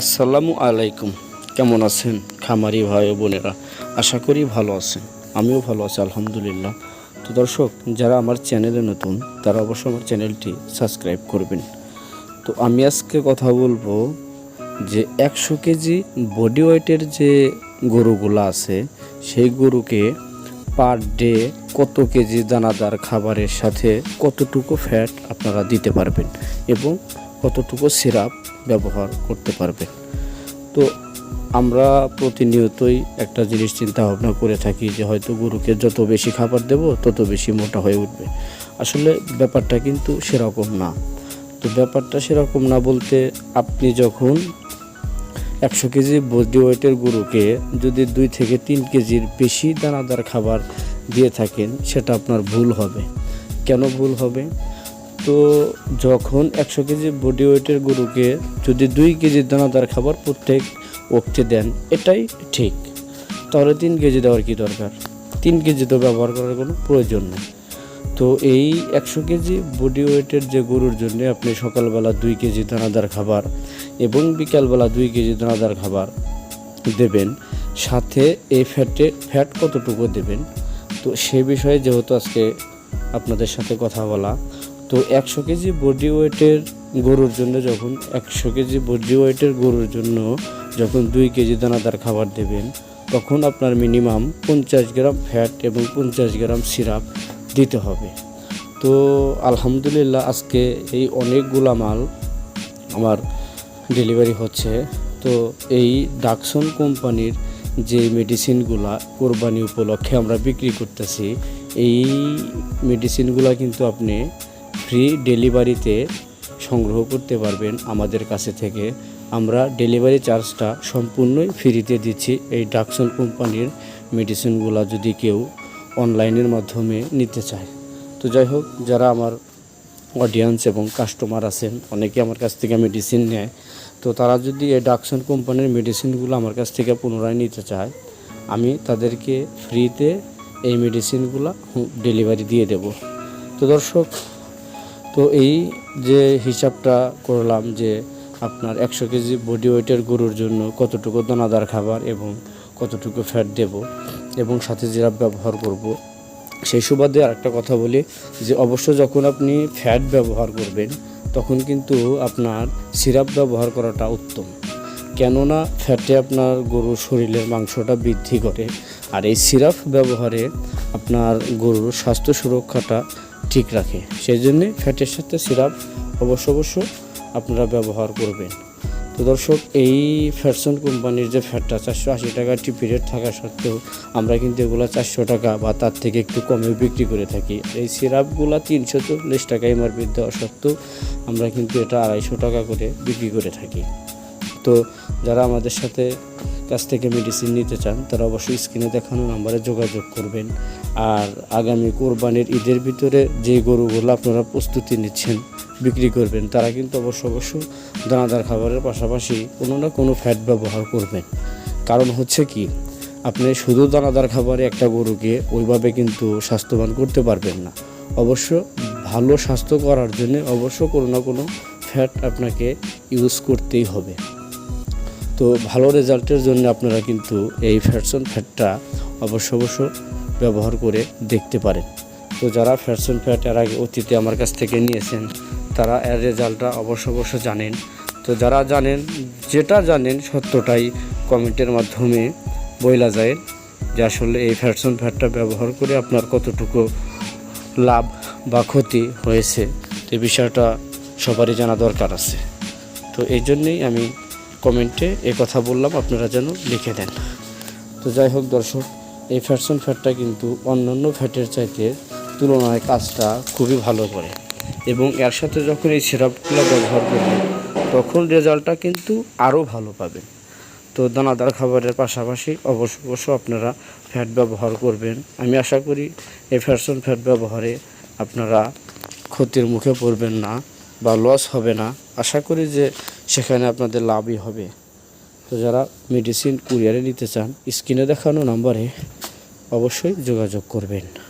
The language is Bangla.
আসসালামু আলাইকুম। কেমন আছেন খামারি ভাই বোনেরা? আশা করি ভালো আছেন। আমিও ভালো আছি, আলহামদুলিল্লাহ। তো দর্শক, যারা আমার চ্যানেলে নতুন, তারা অবশ্যই আমার চ্যানেলটি সাবস্ক্রাইব করবেন। তো আমি আজকে কথা বলব যে একশো কেজি বডি ওয়েটের যে গরুগুলো আছে, সেই গরুকে পার ডে কত কেজি দানাদার খাবারের সাথে কতটুকু ফ্যাট আপনারা দিতে পারবেন এবং কতটুকু সিরাপ ব্যবহার করতে পারবেন তো আমরা প্রতিনিয়তই একটা জিনিস চিন্তা ভাবনা করে থাকি যে হয়তো গরুকে যত বেশি খাবার দেব, তত বেশি মোটা হয়ে উঠবে। আসলে ব্যাপারটা কিন্তু সেরকম না। তো ব্যাপারটা সেরকম না বলতে আপনি যখন একশো কেজি বডি ওয়েটের গরুকে যদি দুই থেকে তিন কেজির বেশি দানাদার খাবার দিয়ে থাকেন, সেটা আপনার ভুল হবে। কেন ভুল হবে? তো যখন একশো কেজি বডি ওয়েটের গরুকে যদি দুই কেজি দানাদার খাবার প্রত্যেক ওক্তে দেন, এটাই ঠিক। তাহলে তিন কেজি দেওয়ার কি দরকার? তিন কেজি তো ব্যবহার করার কোনো প্রয়োজন নেই। তো এই একশো কেজি বডি ওয়েটের যে গরুর জন্য আপনি সকালবেলা দুই কেজি দানাদার খাবার এবং বিকালবেলা দুই কেজি দানাদার খাবার দেবেন, সাথে এই ফ্যাটে, ফ্যাট কতটুকু দেবেন, তো সে বিষয়ে যেহেতু আজকে আপনাদের সাথে কথা বলা তো একশো কেজি বডি ওয়েটের গরুর জন্য যখন, একশো কেজি বডি ওয়েটের গরুর জন্য যখন দুই কেজি দানাদার খাবার দেবেন, তখন আপনার মিনিমাম পঞ্চাশ গ্রাম ফ্যাট এবং পঞ্চাশ গ্রাম সিরাপ দিতে হবে। তো আলহামদুলিল্লাহ আজকে এই অনেকগুলা মাল আমার ডেলিভারি হচ্ছে। তো এই ডাকসন কোম্পানির যে মেডিসিনগুলা কোরবানি উপলক্ষে আমরা বিক্রি করতেছি, এই মেডিসিনগুলা কিন্তু আপনি ফ্রি ডেলিভারিতে সংগ্রহ করতে পারবেন আমাদের কাছে থেকে। আমরা ডেলিভারি চার্জটা সম্পূর্ণই ফ্রিতে দিচ্ছি। এই ডাকসন কোম্পানির মেডিসিনগুলো যদি কেউ অনলাইনের মাধ্যমে নিতে চায়। তো যাই হোক, যারা আমার অডিয়েন্স এবং কাস্টমার আছেন, অনেকে আমার কাছ থেকে মেডিসিন নেয়, তো তারা যদি এই ডাকসন কোম্পানির মেডিসিনগুলো আমার কাছ থেকে পুনরায় নিতে চায়, আমি তাদেরকে ফ্রিতে এই মেডিসিনগুলো ডেলিভারি দিয়ে দেব। তো দর্শক তো এই যে হিসাবটা করলাম যে আপনার একশো কেজি বডি ওয়েটের গরুর জন্য কতটুকু দানাদার খাবার এবং কতটুকু ফ্যাট দেব এবং সাথে জিরাপ ব্যবহার করব, সেই সুবাদে আরেকটা কথা বলি যে অবশ্য যখন আপনি ফ্যাট ব্যবহার করবেন, তখন কিন্তু আপনার সিরাপ ব্যবহার করাটা উত্তম। কেননা ফ্যাটে আপনার গরুর শরীরের মাংসটা বৃদ্ধি করে আর এই সিরাপ ব্যবহারে আপনার গরুর স্বাস্থ্য সুরক্ষাটা ঠিক রাখে। সেই জন্যে ফ্যাটের সাথে সিরাপ অবশ্য অবশ্য আপনারা ব্যবহার করবেন। তো দর্শক, এই ফ্যাটসন কোম্পানির যে ফ্যাটটা, চারশো আশি টাকা টিপি রেট থাকা সত্ত্বেও আমরা কিন্তু এগুলো চারশো টাকা বা তার থেকে একটু কমে বিক্রি করে থাকি। এই সিরাপগুলো তিনশো চল্লিশ টাকা এমআরপি দেওয়া সত্ত্বেও আমরা কিন্তু এটা আড়াইশো টাকা করে বিক্রি করে থাকি। তো যারা আমাদের সাথে কাছ থেকে মেডিসিন নিতে চান, তারা অবশ্যই স্ক্রিনে দেখানো নাম্বারে যোগাযোগ করবেন। আর আগামী কোরবানির ঈদের ভিতরে যে গরুগুলো আপনারা প্রস্তুতি নিচ্ছেন, বিক্রি করবেন, তারা কিন্তু অবশ্য অবশ্য দানাদার খাবারের পাশাপাশি কোনো না কোনো ফ্যাট ব্যবহার করবেন। কারণ হচ্ছে কি, আপনি শুধু দানাদার খাবারে একটা গরুকে ওইভাবে কিন্তু স্বাস্থ্যবান করতে পারবেন না। অবশ্য ভালো স্বাস্থ্য করার জন্য অবশ্য কোনো না কোনো ফ্যাট আপনাকে ইউজ করতেই হবে। তো ভালো রেজাল্টের জন্য আপনারা কিন্তু এই ফ্যাটসন ফ্যাটটা অবশ্য অবশ্য ব্যবহার করে দেখতে পারেন। তো যারা ফ্যাটসন ফ্যাট এর আগে অতীতে আমার কাছ থেকে নিয়েছেন, তারা এর রেজাল্টটা অবশ্য অবশ্য জানেন। তো যারা জানেন, যেটা জানেন সত্যটাই কমেন্টের মাধ্যমে বইলা যায় যে আসলে এই ফ্যাটসন ফ্যাটটা ব্যবহার করে আপনার কতটুকু লাভ বা ক্ষতি হয়েছে। এই বিষয়টা সবারই জানা দরকার আছে। তো এই জন্যেই আমি কমেন্টে এ কথা বললাম, আপনারা যেন লিখে দেন। তো যাই হোক দর্শক, এই ফ্যাটসন ফ্যাটটা কিন্তু অন্যান্য ফ্যাটের চাইতে তুলনায় কাজটা খুবই ভালো করে। এবং এর সাথে যখন এই সিরাপগুলো ব্যবহার করবেন, তখন রেজাল্টটা কিন্তু আরও ভালো পাবেন। তো দানাদার খাবারের পাশাপাশি অবশ্য অবশ্য আপনারা ফ্যাট ব্যবহার করবেন। আমি আশা করি এই ফ্যাটসন ফ্যাট ব্যবহারে আপনারা ক্ষতির মুখে পড়বেন না। বা লস হবে না। আশা করি যে সেখানে আপনাদের লাভই হবে। তো যারা মেডিসিন কুরিয়ারে নিতে চান স্ক্রিনে দেখানো নাম্বারে অবশ্যই যোগাযোগ করবেন।